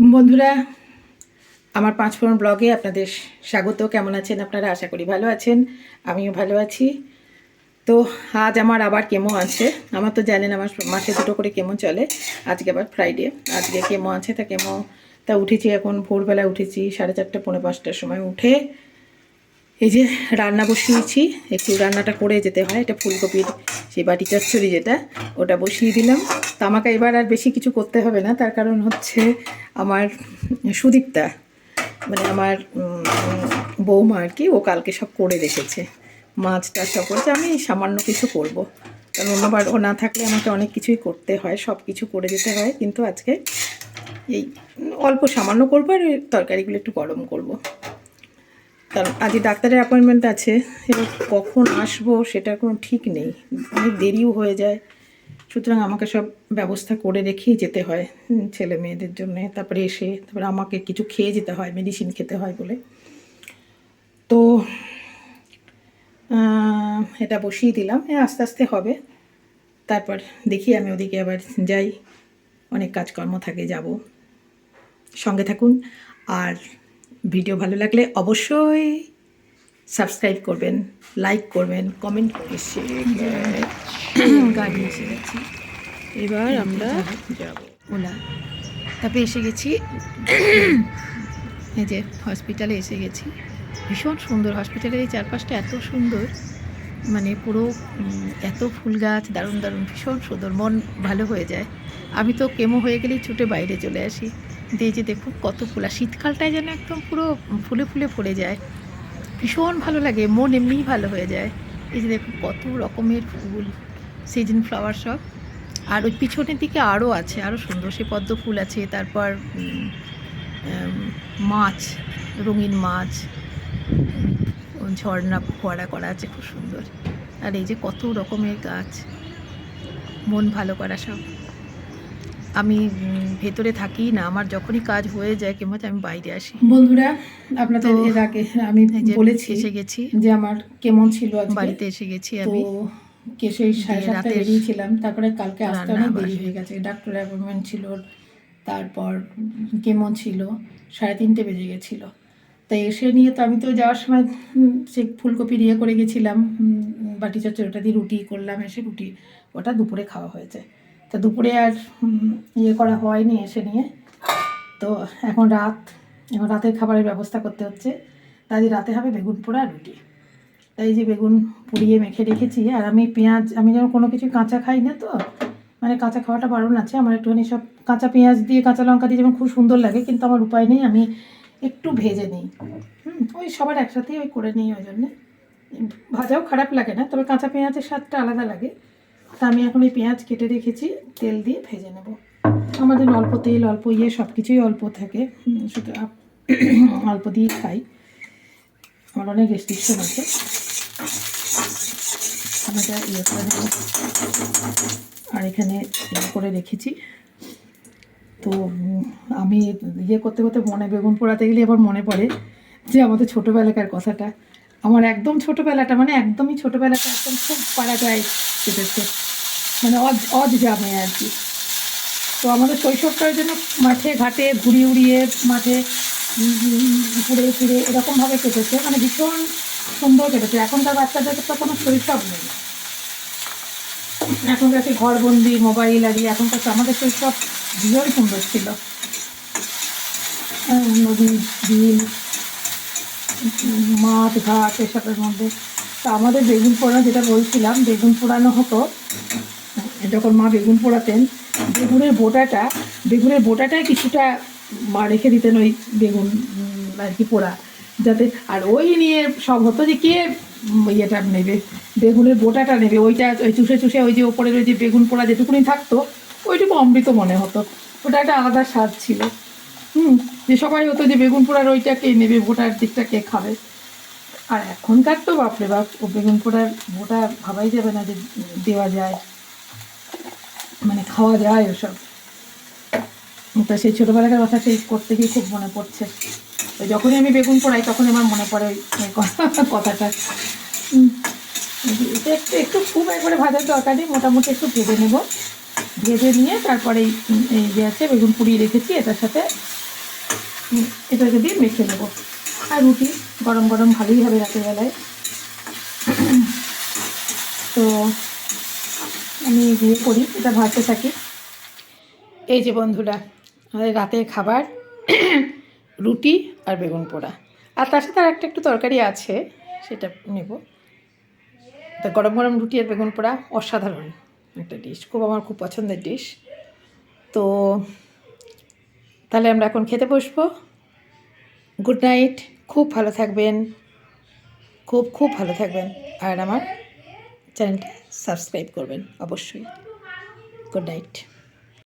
বন্ধুরা, আমার পাঁচ ফোন ব্লগে আপনাদের স্বাগত। কেমন আছেন আপনারা? আশা করি ভালো আছেন। আমিও ভালো আছি। তো আজ আমার আবার কেমো আছে। আমার তো জানেন আমার মাসে দুটো করে কেমো চলে। আজকে আবার ফ্রাইডে আজকে কেমো আছে, তা কেমো, তা উঠেছি এখন। ভোরবেলা উঠেছি, সাড়ে চারটে, পৌনে পাঁচটার সময় উঠে এই যে রান্না বসিয়েছি একটু রান্নাটা করে যেতে হয়। এটা ফুলকপির সেই বাটি চচ্চড়ি যেটা, ওটা বসিয়ে দিলাম। তা আমাকে এবার আর বেশি কিছু করতে হবে না। তার কারণ হচ্ছে আমার সুদীপ্তা মানে আমার বৌমা আর কি, ও কালকে সব করে রেখেছে। মাছ টাছ সব করেছে। আমি সামান্য কিছু করব। কারণ অন্যবার ও না থাকলে আমাকে অনেক কিছুই করতে হয়। সব কিছু করে যেতে হয়। কিন্তু আজকে এই অল্প সামান্য করব আর তরকারিগুলো একটু গরম করব। কারণ আজকে ডাক্তারের অ্যাপয়েন্টমেন্ট আছে, এবার কখন আসব সেটার কোনো ঠিক নেই। অনেক দেরিও হয়ে যায়। সুতরাং আমাকে সব ব্যবস্থা করে রেখেই যেতে হয় ছেলে মেয়েদের জন্য। তারপরে এসে, তারপরে আমাকে কিছু খেয়ে যেতে হয় মেডিসিন খেতে হয় বলে। তো এটা বসিয়ে দিলাম আস্তে আস্তে হবে। তারপর দেখি আমি ওদিকে আবার যাই, অনেক কাজকর্ম থাকে, যাব। সঙ্গে থাকুন। আর ভিডিও ভালো লাগলে অবশ্যই সাবস্ক্রাইব করবেন লাইক করবেন কমেন্ট এসে গাড়ি এসে গেছি। এবার আমরা যাব ওলা। তারপরে এসে গেছি। এই যে হসপিটালে এসে গেছি। ভীষণ সুন্দর হসপিটালের এই চারপাশটা এত সুন্দর। মানে পুরো এত ফুল গাছ দারুণ দারুণ ভীষণ সুন্দর। মন ভালো হয়ে যায়। আমি তো কেমো হয়ে গেলেই ছুটে বাইরে চলে আসি। দিয়ে যে দেখুন কত ফুল, আর শীতকালটায় যেন একদম পুরো ফুলে ফুলে ভরে যায়। ভীষণ ভালো লাগে, মন এমনিই ভালো হয়ে যায়। এই যে দেখুন কত রকমের ফুল সিজন ফ্লাওয়ার সব। আর ওই পিছনের দিকে আরও আছে আরও সুন্দর সে পদ্ম ফুল আছে, তারপর মাছ, রঙিন মাছ, ঝর্ণা ফোয়ারা করা আছে, খুব সুন্দর। আর এই যে কত রকমের গাছ, মন ভালো করা সব। আমি ভেতরে থাকি না। আমার যখনই কাজ হয়ে যায় কেমন আমি বাইরে আসি। বন্ধুরা আপনাদের এর আগে আমি বলেছি এসে গেছি। যে আমার কেমন ছিল বাড়িতে এসে গেছি আমি। কেসে সাড়ে সাতটা বেরিয়েছিলাম। তারপরে কালকে আসতে অনেক দেরি হয়ে গেছে। ডাক্তার অ্যাপয়েন্টমেন্ট ছিল। তারপর কেমন ছিল? সাড়ে তিনটে বেজে গেছিল। তাই এসে নিয়ে তো আমি তো যাওয়ার সময় সে ফুলকপির ইয়ে করে গেছিলাম। বাটি চচ্চড়ি ওটা দিয়ে রুটি করলাম। এসে রুটি ওটা দুপুরে খাওয়া হয়েছে। তা দুপুরে আর ইয়ে করা হয়নি এসে নিয়ে। তো এখন রাত, এখন রাতের খাবারের ব্যবস্থা করতে হচ্ছে। তাই রাতে হবে বেগুন পোড়া রুটি। তাই যে বেগুন পুড়িয়ে মেখে রেখেছি, আর আমি পেঁয়াজ, আমি যেন কোনো কিছু কাঁচা খাই না তো মানে কাঁচা খাওয়াটা বারণ আছে। আমার একটুখানি সব কাঁচা পেঁয়াজ দিয়ে কাঁচা লঙ্কা দিয়ে যেমন খুব সুন্দর লাগে, কিন্তু আমার উপায় নেই, আমি একটু ভেজে নিই। হুম, ওই সবার একসাথেই ওই করে নিই ওই জন্যে। ভাজাও খারাপ লাগে না, তবে কাঁচা পেঁয়াজের স্বাদটা আলাদা লাগে। তা আমি এখন এই পেঁয়াজ কেটে রেখেছি, তেল দিয়ে ভেজে নেব। আমাদের অল্প তেল, অল্প ইয়ে সব কিছুই অল্প থাকে। শুধু অল্প দিয়ে খাই। আমার অনেক রেস্ট্রিকশন আছে। ইয়ে আর এখানে করে রেখেছি। তো আমি ইয়ে করতে করতে মনে, বেগুন পোড়াতে গেলে আবার মনে পড়ে যে আমাদের ছোটোবেলাকার কথাটা। আমার একদম ছোটোবেলাটা মানে একদমই ছোটোবেলাটা একদম খুব পাড়া যায় কেটেছে মানে অজ গ্রামে আর কি। তো আমাদের শৈশবটার জন্য মাঠে ঘাটে ঘুরিয়ে উড়িয়ে মাঠে ঘুরে ফিরে এরকমভাবে কেটেছে। মানে ভীষণ সুন্দর কেটেছে। এখনকার বাচ্চাদের তো কোনো শৈশব নেই। এখনকার সেই ঘরবন্দি মোবাইল আর ইয়ে, এখনকার তো আমাদের শৈশব ভীষণ সুন্দর ছিল। নদী বিল মাঠ ঘাট এসবের মধ্যে। তা আমাদের বেগুন পোড়ানো যেটা বলছিলাম বেগুন পোড়ানো হতো। যখন মা বেগুন পোড়াতেন বেগুনের বোটাটা, বেগুনের বোটাটাই কিছুটা মা রেখে দিতেন ওই বেগুন আর কি পোড়া, যাতে, আর ওই নিয়ে সব হতো যে কে ইয়েটা নেবে, বেগুনের বোটাটা নেবে, ওইটা ওই চুষে চুষে ওই যে ওপরের ওই যে বেগুন পোড়া যেটুকুনি থাকতো, ওইটুকু অমৃত মনে হতো। ওটা একটা আলাদা স্বাদ ছিল। হুম, যে সবাই হতো যে বেগুন পোড়ার ওইটা কে নেবে ভোটার দিকটা কে খাবে। আর এখনকার তো বাপরে বাপ, ও বেগুন পোড়ার ভোটা ভাবাই যাবে না যে দেওয়া যায়। মানে খাওয়া যায় ওসব। তো সেই ছোটোবেলাকার কথা সেই করতে গিয়ে খুব মনে পড়ছে। তো যখনই আমি বেগুন পোড়াই তখন আমার মনে পড়ে ওই কথা- কথাটা। এটা একটু একটু খুব একবারে ভাজার দরকার নেই মোটামুটি একটু ভেজে নেব। ভেজে নিয়ে তারপরে এই এই যে আছে বেগুন পুড়িয়ে রেখেছি এটার সাথে এটাকে দিয়ে মেখে নেব। আর রুটি গরম গরম ভালোই হবে রাতের বেলায়। তো আমি বিয়ে করি এটা ভাজতে থাকি। এই যে বন্ধুরা, আমাদের রাতের খাবার, রুটি আর বেগুন পোড়া। আর তার সাথে আর একটা একটু তরকারি আছে, সেটা নেব। তা গরম গরম রুটি আর বেগুন পোড়া, অসাধারণ একটা ডিশ খুব আমার খুব পছন্দের ডিশ তো তাহলে আমরা এখন খেতে বসবো। গুড নাইট খুব ভালো থাকবেন, খুব খুব ভালো থাকবেন। আর আমার চ্যানেলটা সাবস্ক্রাইব করবেন অবশ্যই। Good night.